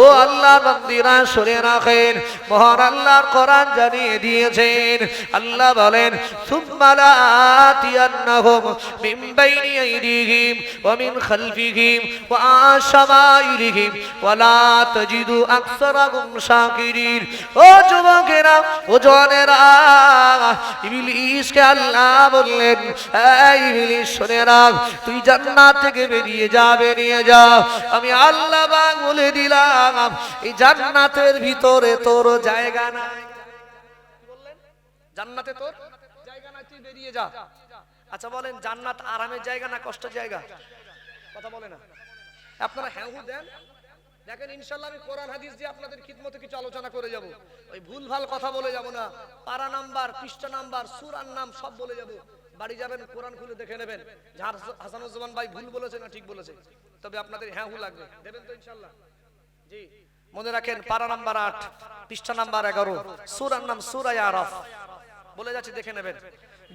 ও আল্লাহ বন্দিরা, শুনে রাখেন, মহান আল্লাহর কোরআন জানিয়ে দিয়েছেন। আল্লাহ বলেন সুম্মালাতিয়ান্নাহুম মিন বাইনি আইদিহিম ওয়া মিন খালফিহিম ওয়া আন ওয়া লা তাজিদু আকসারাহুম শাকিরিন। ও যুবকেরা, ও জওয়ানেরা ইবলিসকে আল্লাহ বললেন, এই ইবলিস, শুনে রাখ, তুই জান্নাত থেকে বেরিয়ে যা বেরিয়ে যা। আমি আল্লাহ বলে দিলাম জান্নাতের ভিতরে তোর জায়গা জান্নাতে তোর জায়গা তুই বেরিয়ে যা। আচ্ছা বলেন, জান্নাত আরামের জায়গা না জায়গা? কথা বলে না। আপনারা হ্যাঁ দেন। দেখেন ইনশাল্লাহ আমি কোরআন, হাদিস দিয়ে আপনাদের খিদমতে কিছু আলোচনা করে যাব। ওই ভুল ভালো কথা বলে যাব না। পারা নাম্বার, পৃষ্ঠা নাম্বার, সুরার নাম সব বলে যাব। বাড়ি যাবেন, কোরআন খুলে দেখে নেবেন। হাসানুজ্জামান ভাই ভুল বলেছে না ঠিক বলেছে? তবে আপনাদের হ্যাঁ হু লাগবে। দেবেন তো ইনশাল্লাহ মনে রাখেন পারা নাম্বার আট, পৃষ্ঠা নাম্বার এগারো, সুরার নাম সুরাই আরাফ। বলে যাচ্ছে, দেখে নেবেন।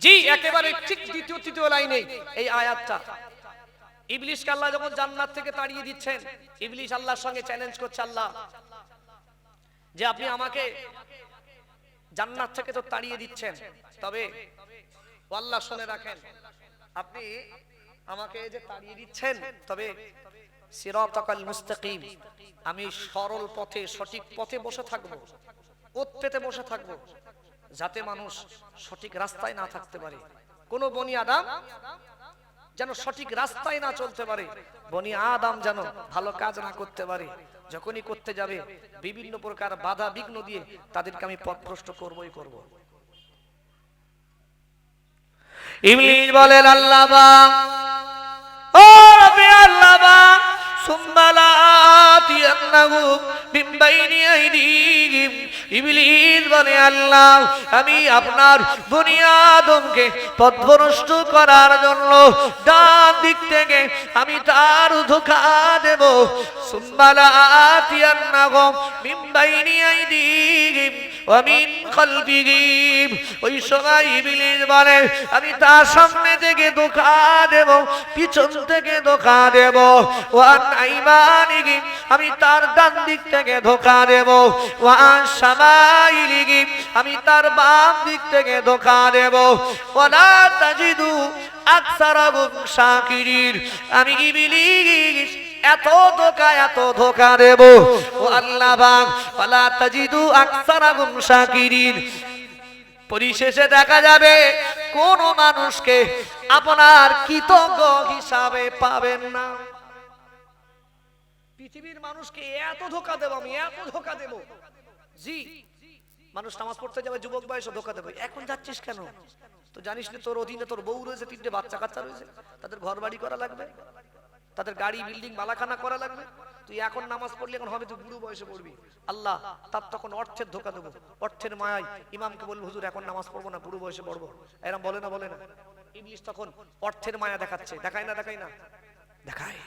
জি, একেবারে ঠিক দ্বিতীয়, তৃতীয় লাইনে এই আয়াতটা। ইবলিশকে আল্লাহ যখন জান্নাত থেকে তাড়িয়ে দিচ্ছেন, ইবলিশ আল্লাহর সঙ্গে চ্যালেঞ্জ করছে আল্লাহ, যে আপনি আমাকে জান্নাত থেকে তো তাড়িয়ে দিচ্ছেন। তবে আল্লাহ শুনে রাখেন, আপনি আমাকে যে তাড়িয়ে দিচ্ছেন, তবে সিরাতাকাল মুস্তাকিম। আমি সরল পথে, সঠিক পথে বসে থাকব ওত্তেতে বসে থাকব, যাতে মানুষ সঠিক রাস্তায় না থাকতে পারে। কোন বনি আদাম যেন সঠিক রাস্তায় না চলতে পারে, বনি আদাম যেন ভালো কাজ না করতে পারে, যখনই করতে যাবে, বিভিন্ন প্রকার বাধা বিঘ্ন দিয়ে তাদেরকে আমি পথভ্রষ্ট করবই করব। ইবলিস বলেন, আল্লাহ ও আল্লাহ আমি আপনার বুনিয়াদমকে পথভ্রষ্ট করার জন্য ডান দিক থেকে আমি তার ধোকা দেব। সুম্মালাতিয়ান্নাহু মিন বাইনি আইদিহিম। ওয়া মিন খালফিহিম ওই সময় ইবলিস বলে, আমি তার সামনে থেকে ধোকা দেব, পিছন থেকে ধোকা দেব। ওয়ান আইমানিহি আমি তার ডান দিক থেকে ধোকা দেব। ওয়ান শামাইলিহি আমি তার বাম দিক থেকে ধোকা দেব। ওয়ালা তাজিদু আকসারাহুম শাকিরিন, আমি ইবলিস এত ধোকা এত ধোকা দেব। ও আল্লাহ পরিশেষে দেখা যাবে, কোন মানুষকে আপনার কৃতজ্ঞ হিসাবে পাবেন না। পৃথিবীর মানুষকে এত ধোকা দেব আমি, এত ধোকা দেব। জি, মানুষ নামাজ পড়তে যাবে, যুবক বয়সে ধোকা দেবে। এখন যাচ্ছিস কেন? তো জানিস না তোর অধীনে তোর বউ রয়েছে, তিনটে বাচ্চা কাচ্চা রয়েছে, তাদের ঘর বাড়ি করা লাগবে। তাদের গাড়ি, বিল্ডিং, মালাখানা করা লাগবে। তুই এখন নামাজ পড়লে, এখন হবে তুই বুড়ো বয়সে পড়বি। আল্লাহ, তার তখন অর্থের ধোকা দেবো। অর্থের মায়ায় ইমামকে বলব, হুজুর, এখন নামাজ পড়ব না, বুড়ো বয়সে পড়ব। এরম বলে না বলে না। ইবলিশ তখন অর্থের মায়া দেখাচ্ছে। দেখায় না দেখায় না? দেখায়।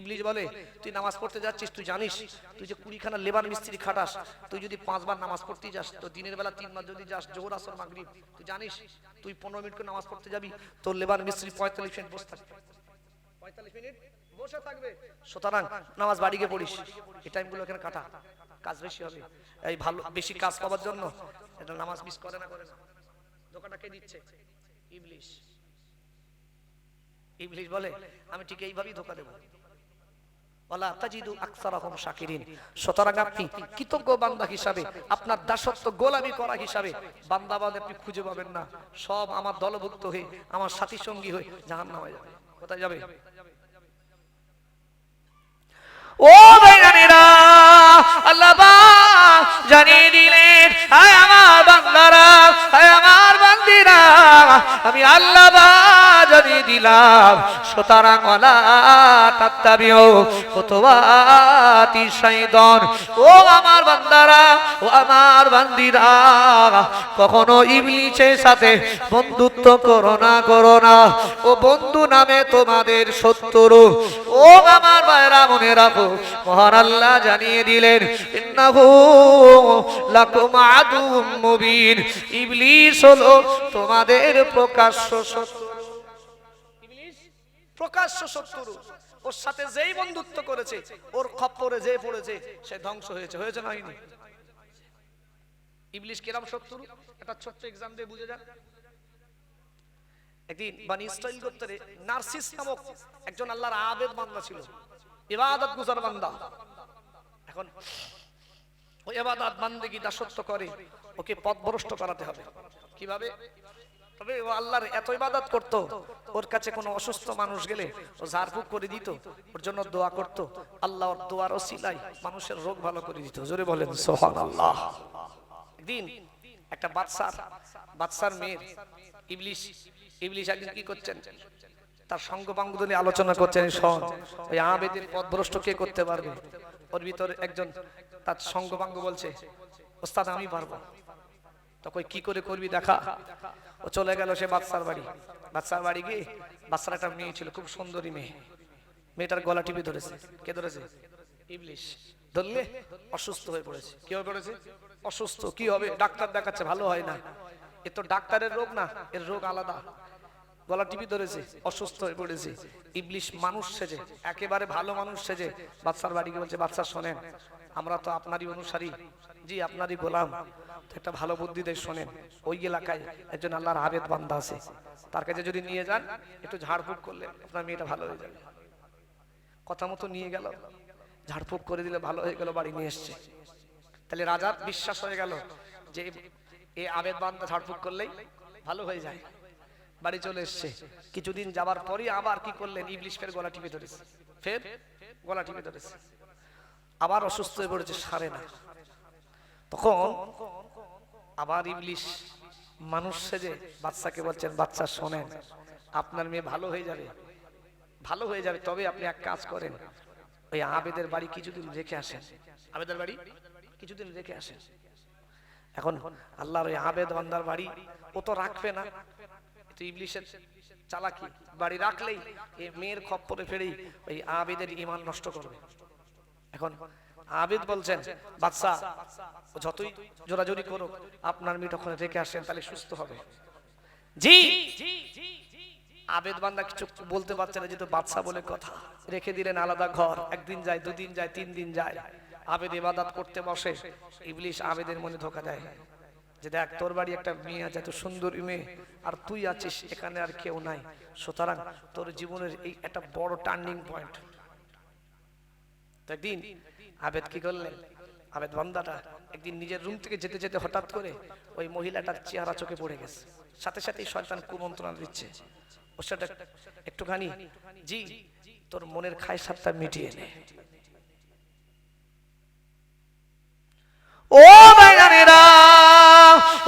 ইবলিশ বলে, তুই নামাজ পড়তে যাচ্ছিস, তুই জানিস, তুই যে কুড়িখানা লেবার মিস্ত্রি খাটাস, তুই যদি পাঁচবার নামাজ পড়তে যাস, তো দিনের বেলা তিনবার যদি যাস, জোহর, আসর, মাগরিব, তুই জানিস, তুই পনেরো মিনিট করে নামাজ পড়তে যাবি, তোর লেবার মিস্ত্রি পঁয়তাল্লিশ মিনিট বসে থাকবে। পঁয়তাল্লিশ মিনিট বসে থাকবে। সুতরাং নামাজ বাড়ি গিয়ে পড়িস। এই টাইমগুলো এখানে কাটা কাজ বেশি হবে। এই ভালো বেশি কাজ পাওয়ার জন্য এটা নামাজ মিস করে না করে না। কে দিচ্ছে? ইবলিশ। ইবলিশ বলে আমি ঠিক এইভাবেই ধোকা দেবো। ওয়ালা তাজিদু আকসারাহুম শাকিরিন। সুতরাং আপনি কৃতজ্ঞ বান্দা হিসাবে আপনার দাসত্ব গোলামি করা হিসাবে বান্দা বান্দা আপনি খুঁজে পাবেন না। সব আমার দলভুক্ত হয়ে আমার সাথী সঙ্গী হয়ে জাহান্নামে যাবে। কোথায় যাবে? ও ভাইরানিরা আল্লাহ জানিয়ে দিলেন আয় আমার বান্দারা আয় আমার বান্দিরা আমি আল্লাহ জানিয়ে দিলাম। সুতরাং খুতুওয়াতি শাইতান ও আমার বান্দারা, ও আমার বান্দিরা, কখনো ইবলিসের সাথে বন্ধুত্ব করো না করো না। ও বন্ধু নামে তোমাদের শত্রু। ও আমার ভাইরা, মনে রাখো, মহান আল্লাহ জানিয়ে দিলেন, ইন্নাহু মুবিন। ইবলিস হলো তোমাদের প্রকাশ্য ইবলিস প্রকাশ্য শত্রু ওর সাথে যেই বন্ধুত্ব করেছে, ওর খপ্পরে যে পড়েছে, সে ধ্বংস হয়েছে। হয়েছে না হয়নি? ইবলিশ কিরাম শত্রু? একটা ছোট্ট এক্সাম দিয়ে বুঝে যান। একদিন বানি ইসরাইল গোত্রে নার্সিস নামক একজন আল্লাহর আবেদ বান্দা ছিল। ইবাদত গুজার বান্দা। এখন ওই ইবাদত বান্দেগি দাসত্ব করে, ওকে পথভ্রষ্ট করাতে হবে। কীভাবে? তবে ও আল্লাহর এত ইবাদত করত, ওর কাছে কোনো অসুস্থ মানুষ গেলে ও ঝাড়ফুঁক করে দিত, ওর জন্য দোয়া করত। আল্লাহ ওর দোয়ার ওসিলাই মানুষের রোগ ভালো করে দিত। জোরে বলেন সোহান আল্লাহ একদিন একটা বাদশার বাদশার মেয়ের ইবলিশ ইবলিশ একদিন কি করছেন? তার সঙ্গ বাঙ্গ নিয়ে আলোচনা করছেন, শোন, ওই আবেদের পথভ্রষ্ট কে করতে পারবে? ওর ভিতরে একজন তার সঙ্গ বাঙ্গ বলছে, ওস্তাদ, আমি পারব। তখন কি করে করবি দেখা? ও চলে গেল সে বাদশার বাড়ি। বাদশার বাড়ি গিয়ে বাদশার একটা মেয়ে ছিল, খুব সুন্দরী মেয়ে। মেয়েটার গলা টিপে ধরেছে। কে ধরেছে? ইবলিশ। ধরলে অসুস্থ হয়ে পড়েছে। কি হয়ে পড়েছে? অসুস্থ। কি হবে? ডাক্তার দেখাচ্ছে, ভালো হয় না। এ তো ডাক্তারের রোগ না, এর রোগ আলাদা। গলা টিপি ধরেছে, অসুস্থ হয়ে পড়েছে। ইবলিশ মানুষ সেজে, একেবারে ভালো মানুষ সেজে বাচ্চার বাড়ি গিয়ে বলছে বাচ্চা শোনেন, আমরা তো আপনারই অনুসারী। জি, আপনারই গোলাম। একটা ভালো বুদ্ধি দিয়ে শোনেন, ওই এলাকায় একজন আল্লাহর আবেদ বান্দা আছে, তার কাছে যদি নিয়ে যান, একটু ঝাড়ফুঁক করলে আপনার মেয়েটা ভালো হয়ে যাবে। কথা মতো নিয়ে গেল, ঝাড়ফুঁক করে দিলে ভালো হয়ে গেল, বাড়ি নিয়ে এসছে। তাহলে রাজার বিশ্বাস হয়ে গেল যে এই আবেদ বান্দা ঝাড়ফুঁক করলেই ভালো হয়ে যায়। বাড়ি চলে এসছে। কিছুদিন যাবার পরই আবার কি করলেন? ইবলিশ ফের গলা টিপে ধরেছে। ফের গলা টিপে ধরেছে। আবার অসুস্থ হয়ে পড়েছে, সারে না। তখন আবার ইবলিশ মানুষ সেজে বাচ্চাকে বলছেন, বাচ্চা, শোনেন, আপনার মেয়ে ভালো হয়ে যাবে। ভালো হয়ে যাবে, তবে আপনি এক কাজ করেন, ওই আবেদের বাড়ি কিছুদিন রেখে আসেন। আবেদের বাড়ি? কিছুদিন রেখে আসেন। এখন আল্লাহর ওই আবেদ বান্দার বাড়ি, ও তো রাখবে না। তো ইবলিশের চালাকি। বাড়ি রাখলেই এই মেয়ের খপ্পরে ফেরেই ওই আবেদের ইমান নষ্ট করবে। এখন আবিদ বলছেন ও যতই জোরাজোরি করুক, আপনার মেয়ে ওখানে রেখে আসেন, তাহলে সুস্থ হবে। জি, আবেদ বান্দা কিছু বলতে পারছে না, যেহেতু বাদশা বলে কথা। রেখে দিলেন আলাদা ঘর, একদিন যায়, দুদিন যায়, তিন দিন যায়। আবেদ করতে বসে ইবলিশ আবেদের মনে ধোকা দেয়। যে দেখ, তোর বাড়ি একটা মেয়ে আছে, এত সুন্দর মেয়ে, আর তুই আছিস, এখানে আর কেউ নাই। সুতরাং তোর জীবনের এই একটা বড় টার্নিং পয়েন্ট একদিন আবেদ কি করলেন? আবেদ বান্দাটা একদিন নিজের রুম থেকে যেতে যেতে হঠাৎ করে ওই মহিলাটার চেহারা চোখে পড়ে গেছে। সাথে সাথেই শয়তান কুমন্ত্রণা দিচ্ছে। ওর একটুখানি, জি, তোর মনের খাই সাতটা মিটিয়ে নে। ও ভাইরানেরা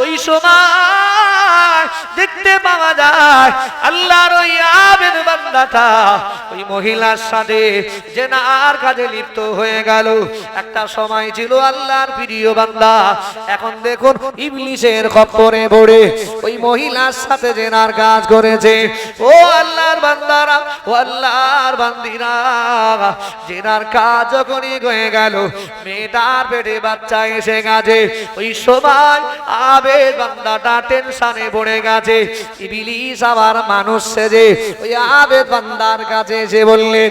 ওই সময় দেখতে পাওয়া যায়, আল্লাহর ওই আবেদ বান্দাটা, ওই মহিলার সাথে জেনার কাজে লিপ্ত হয়ে গেল। একটা সময় ছিল আল্লাহর প্রিয় বান্দা, এখন দেখুন ইবলিশের খপ্পরে পড়ে, ওই মহিলার সাথে জেনার কাজ করেছে, ও আল্লাহর বান্দারা, ও আল্লাহর বান্দিরা জেনার কাজ যখনই হয়ে গেল। মেয়েটার পেটে বাচ্চা এসে গেছে, ওই সময় আবে বান্দাটা টেনশনে পড়ে গেছে। ইবিলিস আবার মানুষ সেজে ওই আবেদ বান্দার কাছে এসে বললেন,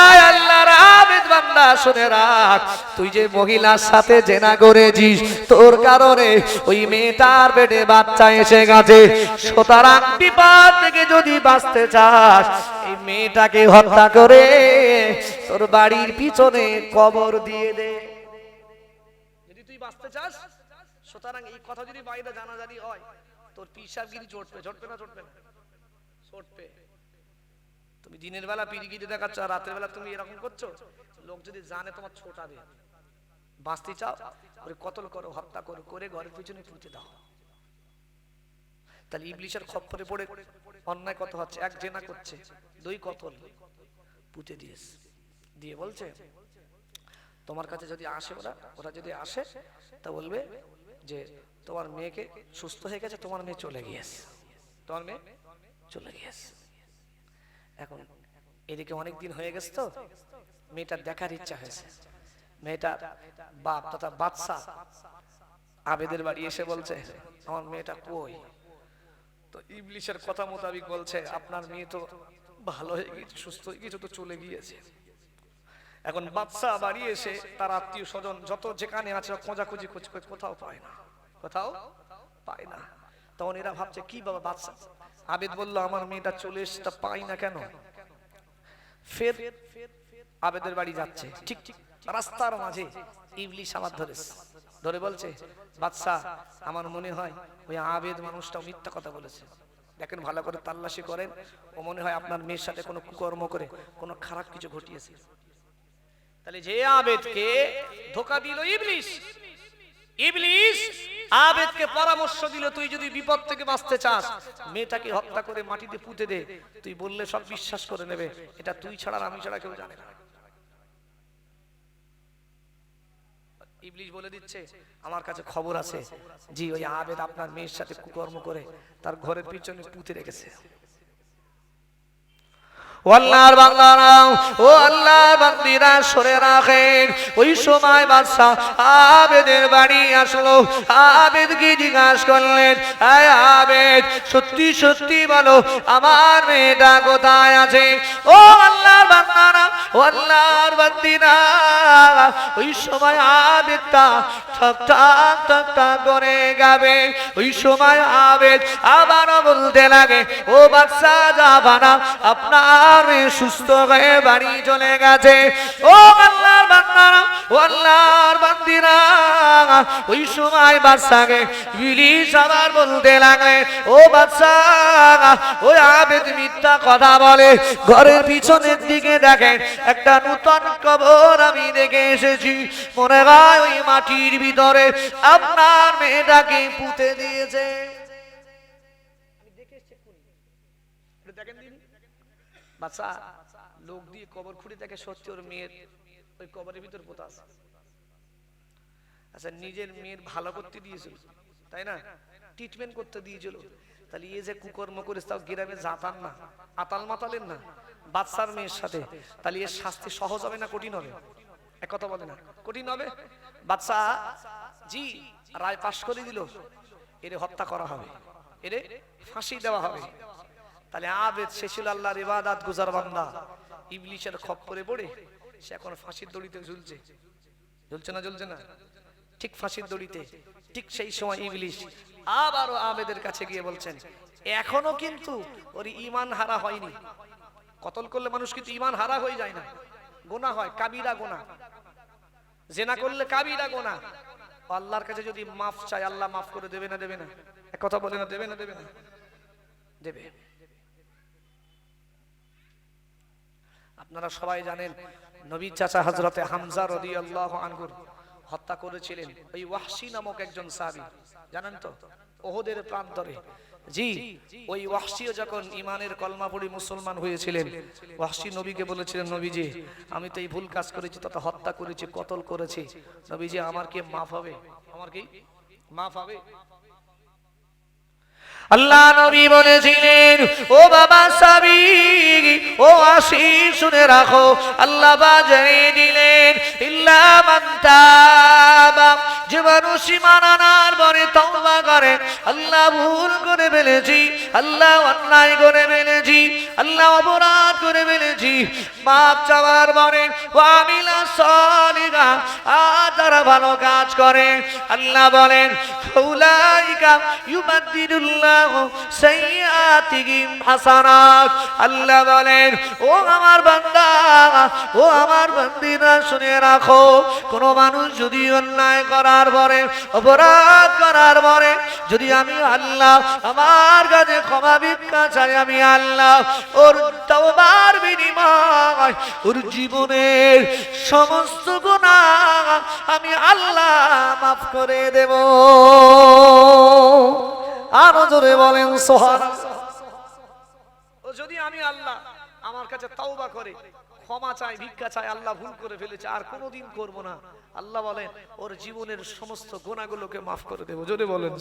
আয় আল্লাহর আবেদ বান্দা, শুনে রাখ। তুই যে মহিলার সাথে জেনা করেছিস, তোর কারণে ওই মেয়েটার পেটে বাচ্চা এসে গেছে। সুতরাং বিপদ থেকে যদি বাঁচতে চাস, এই মেয়েটাকে হত্যা করে তোর বাড়ির পিছনে কবর দিয়ে দে। যদি তুই বাঁচতে চাস, সুতরাং এই কথা যদি বাইরে জানাজানি হয় তোর পিসাবগিরি চটবে চটবে না চটবে না চটবে তুমি দিনের বেলা পিরিগিরি দেখাচ্ছ আর রাতের বেলা তুমি এরকম করছ? লোক যদি জানে তোমার ছোটাবে বাঁচতে চাও? ওরে কতল করো, হত্যা করো, করে ঘরের পিছনে পুঁতে দাও। তাহলে ইবলিশের খপ্পরে পড়ে অন্যায় কত হচ্ছে? এক জেনা করছে, দুই কতল। পুঁতে দিয়েছে। দিয়ে বলছে, তোমার কাছে যদি আসে ওরা ওরা যদি আসে, তা বলবে যে তোমার মেয়েকে সুস্থ হয়ে গেছে, তোমার মেয়ে চলে গিয়েছে। তোমার মেয়ে চলে গিয়েছে। এখন এদিকে অনেক দিন হয়ে গেছে তো মেয়েটার দেখার ইচ্ছা হয়েছে। মেয়েটার বাপ তথা বাদশা আবেদের বাড়ি এসে বলছে, আমার মেয়েটা কই? তো ইবলিশের কথা মোতাবিক বলছে, আপনার মেয়ে তো ভালো হয়ে গেছে সুস্থ হয়ে গেছে তো চলে গিয়েছে। এখন বাচ্চা বাড়ি এসে তার আত্মীয় স্বজন যত যেখানে আছে খোঁজাখুঁজি খোঁজ কোথাও পায় না। কোথাও পায় না। তখন এরা ভাবছে, কি বাবা, বাচ্চা? আবেদ বলল, আমার মেয়েটা চলে এসে তা পাই না কেন? ফের আবেদের বাড়ি যাচ্ছে। ঠিক ঠিক রাস্তার মাঝে ইবলিশ আমার ধরে ধরে বলছে বাদশা আমার মনে হয় ওই আবেদ মানুষটা মিথ্যা কথা বলেছে। দেখেন, ভালো করে তাল্লাশি করেন। ও মনে হয় আপনার মেয়ের সাথে কোনো কুকর্ম করে কোনো খারাপ কিছু ঘটিয়েছে। তাহলে যে আবেদকে ধোকা দিল ইবলিশ এটা তুই আমি ছাড়া কেউ জানে না। ইবলিশ বলে দিচ্ছে, আমার কাছে খবর আছে। জি, ওই আবেদ আপনার মেয়ের সাথে কুকর্ম করে, তার ঘরের পিছনে পুঁতে রেখেছে। আল্লাহর বান্দারা ও আল্লাহর বান্দিরা, সরে রাখেন। ওই সময় বাদশাহ আবেদের বাড়ি আসলো। আবেদকে জিজ্ঞাসা করলেন, আয় আবেদ, সত্যি সত্যি বলো, আমার মেয়েটা কোথায় আছে? ও আল্লাহর বান্দারা ও আল্লাহর বান্দিরা, ওই সময় আবেদটা ঠক, ঠাক করে গাবে। ওই সময় আবেদ আবারও বলতে লাগে, ও বাদশা যাবানা আপনার মেয়ে সুস্থ হয়ে বাড়ি চলে গেছে। ও আল্লাহর বান্দারা ও আল্লাহর বান্দিরা, ওই সময় আবার বলতে ও ওই আবেদ মিথ্যা কথা বলে, ঘরের পিছনের দিকে দেখেন একটা নূতন কবর আমি দেখে এসেছি। মনে হয় ওই মাটির ভিতরে আপনার মেয়েটাকে পুঁতে দিয়েছে। বাচ্চা, লোক দিয়ে কবর খুঁড়ে দেখে সত্যি ওর মেয়ের ওই কবরের ভিতর পোতা আছে। আচ্ছা নিজের মেয়ের ভালো করতে দিয়েছিল, তাই না? ট্রিটমেন্ট করতে দিয়েছিল। তাহলে ইয়ে যে কুকর্ম করেছে তাও গ্রামে জাতান না, আতাল মাতালেন না, বাচ্চার মেয়ের সাথে। তাহলে এর শাস্তি সহজ হবে না কঠিন হবে? এক কথা বলে না। কঠিন হবে? বাচ্চা, জি, রায় পাশ করে দিল। এরে হত্যা করা হবে। এরে ফাঁসি দেওয়া হবে। তাহলে আবেদ সে ছিল আল্লাহর ইবাদাত গুজার বান্দা। ইবলিশের খপ্পরে পড়ে, সে এখন ফাঁসির দড়িতে ঝুলছে। ঝুলছে না ঝুলছে না? ঠিক ফাঁসির দড়িতে, ঠিক সেই সময় ইবলিশ আবারও আবেদের কাছে গিয়ে বলছেন, এখনও কিন্তু ওর ইমান হারা হয়নি। কতল করলে মানুষ কিন্তু ইমান হারা হয়ে যায় না। গোনা হয়, কাবিরা গোনা জেনা করলে কাবিরা গোনা আল্লাহর কাছে যদি মাফ চায়, আল্লাহ মাফ করে দেবে না দেবে না? এক কথা বলে না, দেবে না দেবে না? দেবে। আপনারা সবাই জানেন নবী চাচা হজরতে হামজা রদি আল্লাহ আনগুর হত্যা করেছিলেন ওই ওয়াহসি নামক একজন সাহাবী। জানেন তো? ওহদের প্রান্তরে। জি, ওই ওয়াহসিও যখন ইমানের কলমা পড়ি মুসলমান হয়েছিলেন ওয়াহসি নবীকে বলেছিলেন, নবীজি, আমি তো এই ভুল কাজ করেছি তথা হত্যা করেছি, কতল করেছি। নবীজি, আমার কি মাফ হবে? আমার কি মাফ হবে? আল্লাহ নবী বলেছিলেন, ও বাবা সাবি, ও আসি, শুনে রাখো। আল্লাহ বাজারে দিলেন, ইল্লা মান তাবা যে মানুষ ঈমান আনার পরে তওবা করে, আল্লাহ ভুল করে ফেলেছি, আল্লাহ অন্যায় করে ফেলেছি, আল্লাহ অপরাধ করে ফেলেছি। মাপ চাওয়ার পরে ওয়ামিলা সলিগা আর তারা ভালো কাজ করে, আল্লাহ বলেন উলাইকা ইউবাদদিলুল্লাহ সাইয়্যাতিহিম হাসানাত। আল্লাহ বলেন, ও আমার বান্দা, ও আমার বান্দিরা, শুনে রাখো, কোন মানুষ যদি অন্যায় করার পরে, অপরাধ করার পরে, যদি আমি আল্লাহ, আমার কাছে ক্ষমা ভিক্ষা চাই, আমি আল্লাহ, ওর তওবার বিনিময়, ওর জীবনের সমস্ত গুনাহ আমি আল্লাহ মাফ করে দেব। আরও জোরে বলেন সোহান যদি আমি আল্লাহ, আমার কাছে তাওবা করে ক্ষমা চাই ভিক্ষা চাই আল্লাহ ভুল করে ফেলেছে, আর কোনোদিন করব না আল্লাহ বলেন, ওর জীবনের সমস্ত গোনাগুলোকে মাফ করে দেবো যদি বলেন।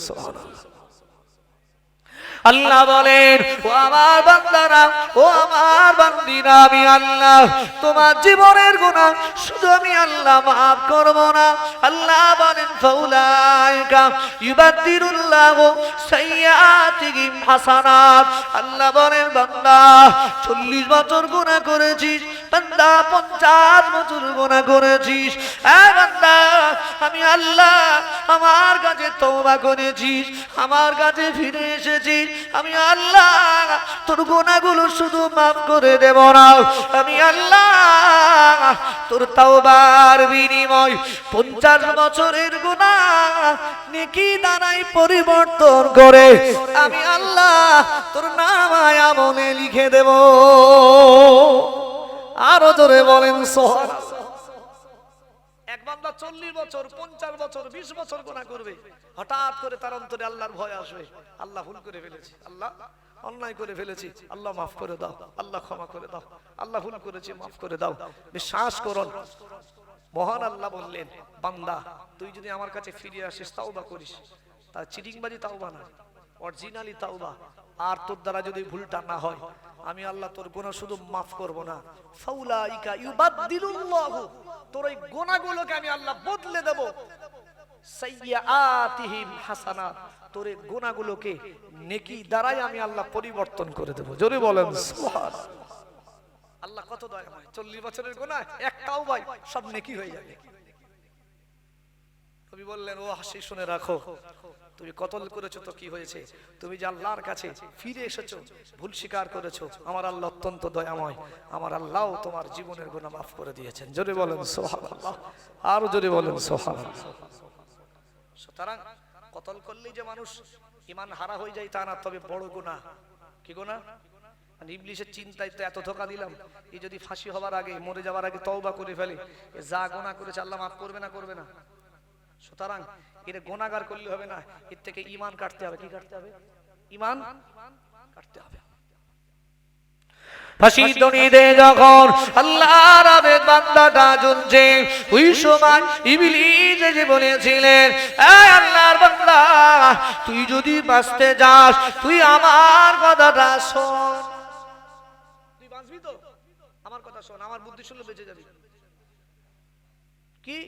আল্লাহ বলেন, ও আমার বান্দারা, ও আমার বান্দিরা, আমি আল্লাহ, তোমার জীবনের গুণা শুধু আমি আল্লাহ মাফ করব না। আল্লাহ বলেন, ফাউলাইকা ইউবাদদিরুল্লাহ সাইয়্যাতিহিম হাসানাত। আল্লাহ বলেন, বান্দা 40 বছর গুনাহ করেছিস, বান্দা 50 বছর গুনাহ করেছিস। এ বান্দা আমি আল্লাহ, আমার কাছে তওবা করেছিস আমার কাছে ফিরে এসেছিস আমি আল্লাহ, তোর গোনাগুলো শুধু মাফ করে দেব না। আমি আল্লাহ, তোর তাওবার বিনিময় পঞ্চাশ বছরের গুণা নেকি দানাই পরিবর্তন করে। আমি আল্লাহ, তোর নাম আমলে লিখে দেব। আরও জোরে বলেন, সোহান বান্দা চল্লিশ বছর, পঞ্চাশ বছর, বিশ বছর গোনা করবে। হঠাৎ করে তার অন্তরে আল্লাহর ভয় আসবে। আল্লাহ ভুল করে ফেলেছি। আল্লাহ অন্যায় করে ফেলেছি। আল্লাহ মাফ করে দাও। আল্লাহ ক্ষমা করে দাও। আল্লাহ ভুল করেছি, মাফ করে দাও। বিশ্বাস করুন। মহান আল্লাহ বললেন, বান্দা, তুই যদি আমার কাছে ফিরে আসিস, তাওবা করিস। তা চিটিংবাজি তাওবা না। অরিজিনালি তাওবা। আর তোর দ্বারা যদি ভুলটা না হয়, আমি আল্লাহ তোর গুনাহ শুধু মাফ করব না। ফাউলাইকা ইউবাদদিলুল্লাহু। তোর ওই গোনাগুলোকে আমি আল্লাহ বদলে দেব। সাইয়্যাতিহিম হাসানাত। গুনাহগুলোকে নেকি দ্বারাই আমি আল্লাহ পরিবর্তন করে দেব। জোরে বলেন সুবহানাল্লাহ আল্লাহ কত দয়াময় চল্লিশ বছরের গোনা, একটাও ভাই, সব নেকি হয়ে যাবে। কবি বললেন, ও হাসি শুনে রাখো তুমি কতল করেছ তো কি হয়েছে? তুমি যে আল্লাহর কাছে ফিরে এসেছ, ভুল স্বীকার করেছ, আমার আল্লাহ অত্যন্ত দয়াময়। আমার আল্লাহ তোমার জীবনের গুণা মাফ করে দিয়েছেন। জোরে বলেন সোহান আরও জোরে বলেন সোহান সুতরাং কতল করলেই যে মানুষ ইমান হারা হয়ে যায় তা না, তবে বড় গুণা কি গুণা মানে ইবলিশের চিন্তায় তো এত ধোকা দিলাম। এই যদি ফাঁসি হবার আগে, মরে যাওয়ার আগে তওবা করে ফেলে যা গোনা করেছে আল্লাহ মাফ করবে না করবে না। সুতরাং এটা গোনাগার করলে হবে না এর থেকে ইমান কাটতে হবে কি কাটতে হবে? ইমান কাটতে হবে। ফাঁসি যখন আল্লাহর আবেদ বান্দাটা জ্বলছে ওই সময় ইবলিস এসে বলেছিলেন আল্লাহর বান্দা তুই যদি বাঁচতে যাস তুই আমার কথাটা শোন। তুই বাঁচবি তো? আমার কথা শোন আমার বুদ্ধি শুনলে বেঁচে যাবি। কি?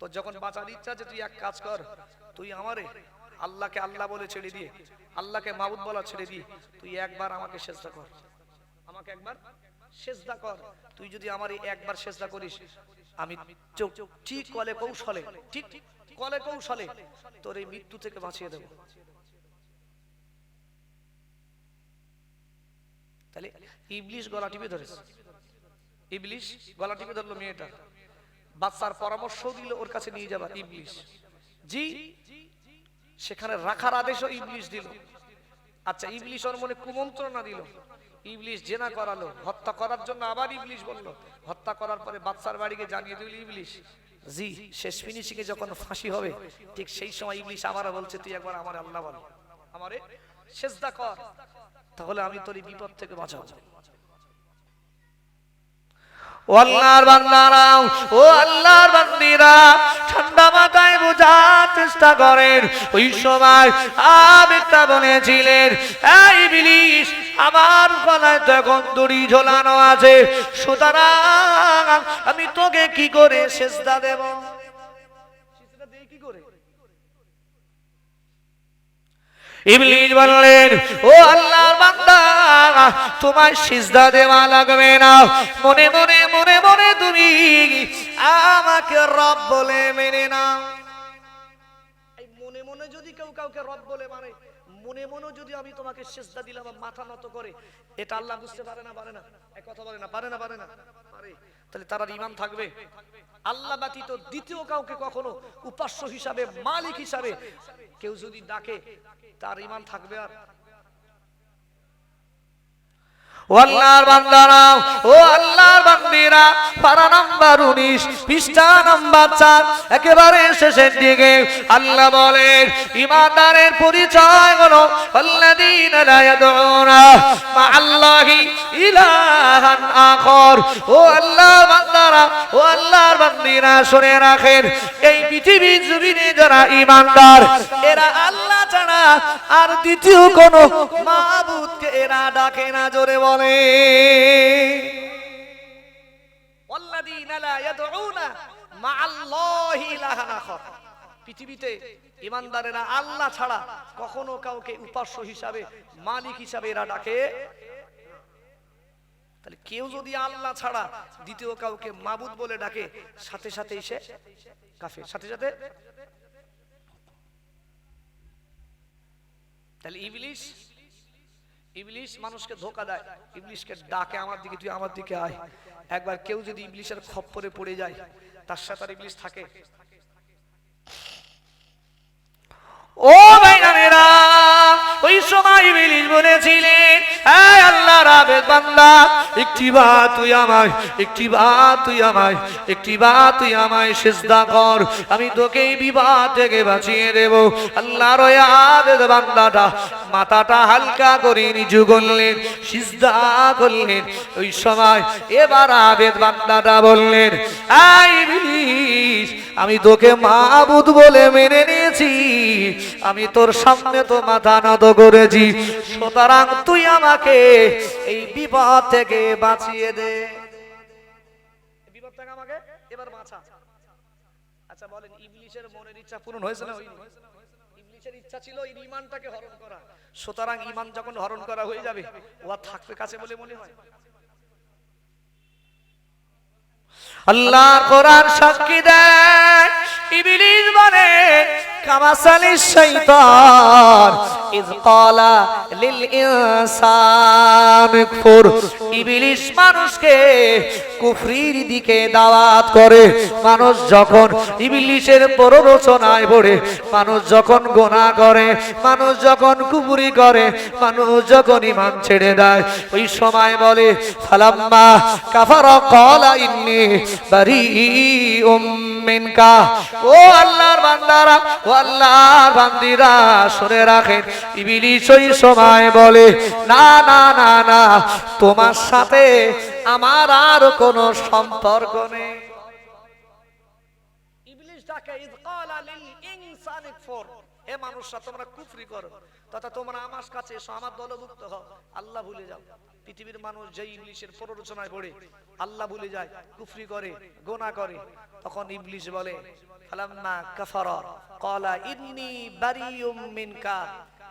তোর যখন বাঁচার ইচ্ছা আছে, তুই এক কাজ কর, তুই আমারে, আল্লাহকে আল্লাহ বলে ছেড়ে দিয়ে, আল্লাহকে মাবুদ বলা ছেড়ে দিয়ে, তুই একবার আমাকে চেষ্টা কর। আমাকে একবার সেজদা কর। তুই যদি আমার একবার সেজদা করিস, আমি চোখ ঠিক কলে কৌশলে, ঠিক কলে কৌশলে তোর এই মৃত্যু থেকে বাঁচিয়ে দেব। তাহলে ইবলিশ গলা টিপে ধরেছে ইবলিশ গলা টিপে ধরলো মেয়েটা। বাচ্চার পরামর্শ দিল ওর কাছে নিয়ে যাবা ইংলিশ জি, সেখানে রাখার আদেশও ইংলিশ দিল। আচ্ছা ইংলিশ ওর মনে কুমন্ত্রণা দিল। ইবলিশ জেনা করালো, হত্যা করার জন্য আবার ইবলিশ বলল। হত্যা করার পরে বাচ্চার বাড়িকে জানিয়ে দিল ইবলিশ, জি, শেষ ফিনিশিং এ যখন ফাঁসি হবে, ঠিক সেই সময় ইবলিশ আবার বলছে, তুই একবার আমার আল্লাহ বল। আমারে, সেজদা কর, তাহলে আমি তোর এই বিপদ থেকে বাঁচাবো। ও আল্লাহর বান্দারা ও আল্লাহর বান্দিরা, ঠান্ডা মাথায় বোঝার চেষ্টা করেন। ওই সময় আবেগটা বলেছিলেন, এই বিলিশ আমার গলায় তো এখন দড়ি ঝোলানো আছে, সুতরাং আমি তোকে কি করে সেজদা দেব সেজদা দেই কি করে ইবলিশ বললেন, ও আল্লাহর বান্দা, তোমার সিজদা দেওয়া লাগবে না। মনে মনে মনে মনে তুমি আমাকে রব বলে মেনে নাও। মনে মনে যদি কেউ কাউকে রব বলে মানে মনে মনে যদি আমি তোমাকে সেজদা দিলাম মাথা নত করে, এটা আল্লাহ বুঝতে পারে না পারে না? এক কথা বলে না, পারে না পারে না? পারে। তাহলে তার ইমান থাকবে? আল্লাহ ব্যতীত দ্বিতীয় কাউকে কখনো উপাস্য হিসাবে, মালিক হিসাবে কেউ যদি ডাকে, তার ইমান থাকবে আর? ও আল্লাহর বান্দারা, ও আল্লাহর বান্দিরা, পারা নাম্বার উনিশ, পৃষ্ঠা নাম্বার চার, একেবারে শেষের দিকে আল্লাহ বলেন, ইমানদারের পরিচয় হলো মা আল্লাহি ইলাহান আখর। ও আল্লাহর বান্দারা, ও আল্লাহর বান্দিরা, শুনে রাখেন, এই পৃথিবীর জমিনে যারা ইমানদার, এরা আল্লাহ ছাড়া আর দ্বিতীয় কোন মাবুদকে এরা ডাকে না, জোরে বলে আখার। পৃথিবীতে ইমানদারেরা আল্লাহ ছাড়া কখনো কাউকে উপাস্য হিসাবে, মালিক হিসাবে এরা ডাকে। তাহলে কেউ যদি আল্লাহ ছাড়া দ্বিতীয় কাউকে মাবুদ বলে ডাকে, সাথে সাথে এসে কাফের, সাথে সাথে? তাহলে ইবলিশ ইবলিশ মানুষকে ধোকা দেয়, ইবলিশকে ডাকে, আমার দিকে, তুই আমার দিকে আয়। একবার কেউ যদি ইবলিশের খপ্পরে পড়ে যায়, তার সাথে আর ইবলিশ থাকে। ও সময় ইবলিস বলেছিলেন এই আল্লাহর আবেদ বান্দা, একটি বার তুই আমায়, একটি বার তুই আমায়, একটি বার তুই আমায় সিজদা কর। আমি তোকে এই বিবাদ থেকে বাঁচিয়ে দেব। আল্লাহর আবেদ বান্দাটা মাথাটা হালকা করে নিচু করলেন, সিজদা করলেন। ওই সময় এবার আবেদ বান্দাটা বললেন এই ইবলিস আমি তোকে মাবুদ বলে মেনে নিয়েছি। আমি তোর সামনে তো মাথা নত করেছি। সুতরাং তুই আমাকে এই বিপদ থেকে বাঁচিয়ে দে। এবার আচ্ছা বলেন মনের ইচ্ছা পূরণ হয়েছে না ইচ্ছা ছিল হরণ করা। সুতরাং ইমান যখন হরণ করা হয়ে যাবে ও থাকবে কাছে বলে মনে হয়। আল্লাহর কোরআন সাক্ষী দেয়, ইবলিস বলে শাইতান ইজ ক্বালা লিল ইনসান, কুফর। ইবলিস মানুষকে কুফরির দিকে দাওয়াত করে। মানুষ যখন ইবলিসের প্ররোচনায় পড়ে, মানুষ যখন করে, মানুষ যখন কুফরি করে, মানুষ যখন ইমান ছেড়ে দেয়, ওই সময় বলে, ফালাম্মা কাফারা ক্বালা ইন্নী মিনকা ও আল্লাহর বান্দারা, ও আল্লাহর বান্দিরা শুনে রাখেন। ওই সময় বলে, না না না না, তোমার সাথে আমার আর কোনো সম্পর্ক নেই। ইবলিশ ডাকে ইদ ক্বালা লিল কফর হে মানুষরা, তোমরা কুফরি করো, তথা তোমরা আমার কাছে এসো, আমার দলভুক্ত হও, আল্লাহ ভুলে যাও। পৃথিবীর মানুষ যেই ইবলিশের প্ররোচনায় পড়ে, আল্লাহ ভুলে যায়, কুফরি করে, গোনা করে, তখন ইবলিশ বলে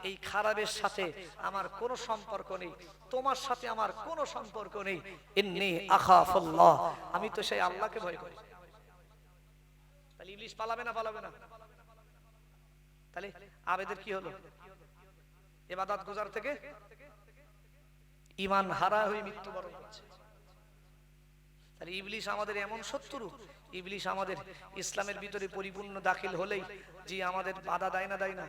এই খারাপের সাথে আমার কোনো সম্পর্ক নেই, তোমার সাথে আমার কোনো সম্পর্ক নেই। আমি তো সেই আল্লাহকে ভয় করি। তাহলে ইবলিশ পালাবে না পালাবে না? তাহলে আবেদের কি হলো? এবাদাত গুজার থেকে ইমান হারা হয়ে মৃত্যুবরণ করছে। তাহলে ইবলিশ আমাদের এমন শত্রু ইবলিশ আমাদের ইসলামের ভিতরে পরিপূর্ণ দাখিল হলেই যে আমাদের বাধা দেয় না দেয় না।